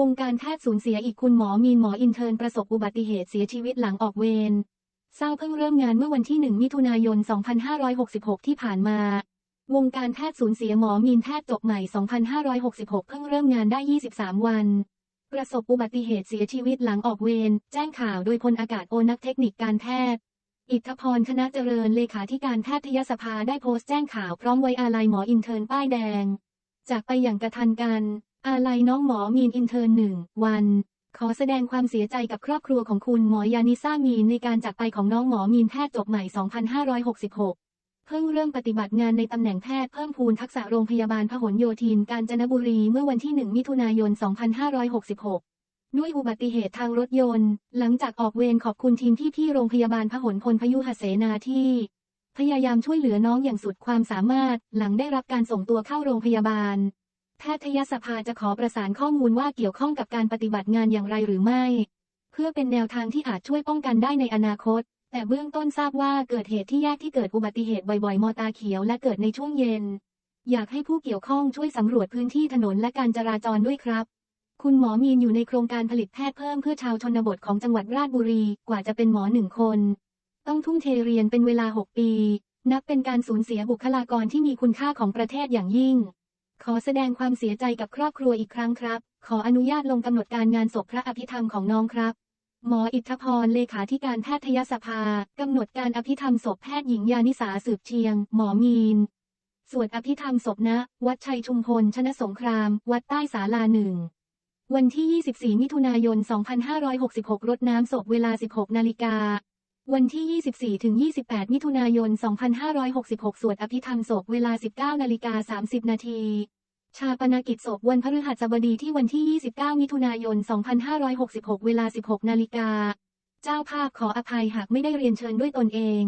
วงการแพทย์สูญเสียอีกคุณหมอมีนหมออินเทิร์นประสบอุบัติเหตุเสียชีวิตหลังออกเวรเศร้าเพิ่งเริ่มงานเมื่อวันที่ 1 มิถุนายน 2566 ที่ผ่านมา วงการแพทย์สูญเสียหมอมีนแพทย์จบใหม่ 2566 เพิ่งเริ่มงานได้ 23 วัน ประสบอุบัติเหตุเสียชีวิตหลังออกเวรแจ้งข่าวโดยพลอากาศโอนักเทคนิคการแพทย์ อิทธพรคณะเจริญเลขาธิการแพทยสภาได้โพสต์แจ้งข่าวพร้อมไว้อาลัยหมออินเทิร์นป้ายแดง จากไปอย่างกระทันกัน อาลัยน้องหมอมีนอินเทิร์หนึ่งวัน ขอแสดงความเสียใจกับครอบครัวของคุณหมอยานิซ่ามีนในการจากไปของน้องหมอมีนแพทย์จบใหม่ 2566 เพิ่งเริ่มปฏิบัติงานในตำแหน่งแพทย์เพิ่มพูนทักษะโรงพยาบาลพหลโยธิน กาญจนบุรีเมื่อวันที่ 1 มิถุนายน 2566ด้วยอุบัติเหตุทางรถยนต์ หลังจากออกเวรขอบคุณทีมพี่ๆโรงพยาบาลพหลพลพยุหเสนาที่ พยายามช่วยเหลือน้องอย่างสุดความสามารถ หลังได้รับการส่งตัวเข้าโรงพยาบาล แพทยสภาจะขอประสานข้อมูลว่าเกี่ยวข้องกับการปฏิบัติงานอย่างไรหรือไม่ เพื่อเป็นแนวทางที่อาจช่วยป้องกันได้ในอนาคต แต่เบื้องต้นทราบว่าเกิดเหตุที่แยกที่เกิดอุบัติเหตุบ่อยๆ มอตาเขียวและเกิดในช่วงเย็น อยากให้ผู้เกี่ยวข้องช่วยสำรวจพื้นที่ถนนและการจราจรด้วยครับ คุณหมอมีนอยู่ในโครงการผลิตแพทย์เพิ่มเพื่อชาวชนบทของจังหวัดราชบุรีกว่าจะเป็นหมอหนึ่งคน ต้องทุ่มเทเรียนเป็นเวลา 6 ปี นับเป็นการสูญเสียบุคลากรที่มีคุณค่าของประเทศอย่างยิ่ง ขอแสดงความเสียใจกับครอบครัวอีกครั้งครับ ขออนุญาตลงกำหนดการงานศพพระอภิธรรมของน้องครับ หมออิทธพร เลขาธิการแพทยสภากำหนดการอภิธรรมศพแพทย์หญิงยานิสาสืบเชียง หมอมีน สวดอภิธรรมศพณวัดชัยชุมพล ชนะสงคราม วัดใต้ศาลาหนึ่ง วันที่ 24 มิถุนายน 2566 รดน้ำศพเวลา 16 นาฬิกา วันที่ 24ถึง28 มิถุนายน 2566 สวดอภิธรรมศพเวลา 19นาฬิกา30 นาที ชาปนกิจศพวันพฤหัสบดีที่วันที่ 29 มิถุนายน 2566 เวลา 16 นาฬิกา เจ้าภาพขออภัยหากไม่ได้เรียนเชิญด้วยตนเอง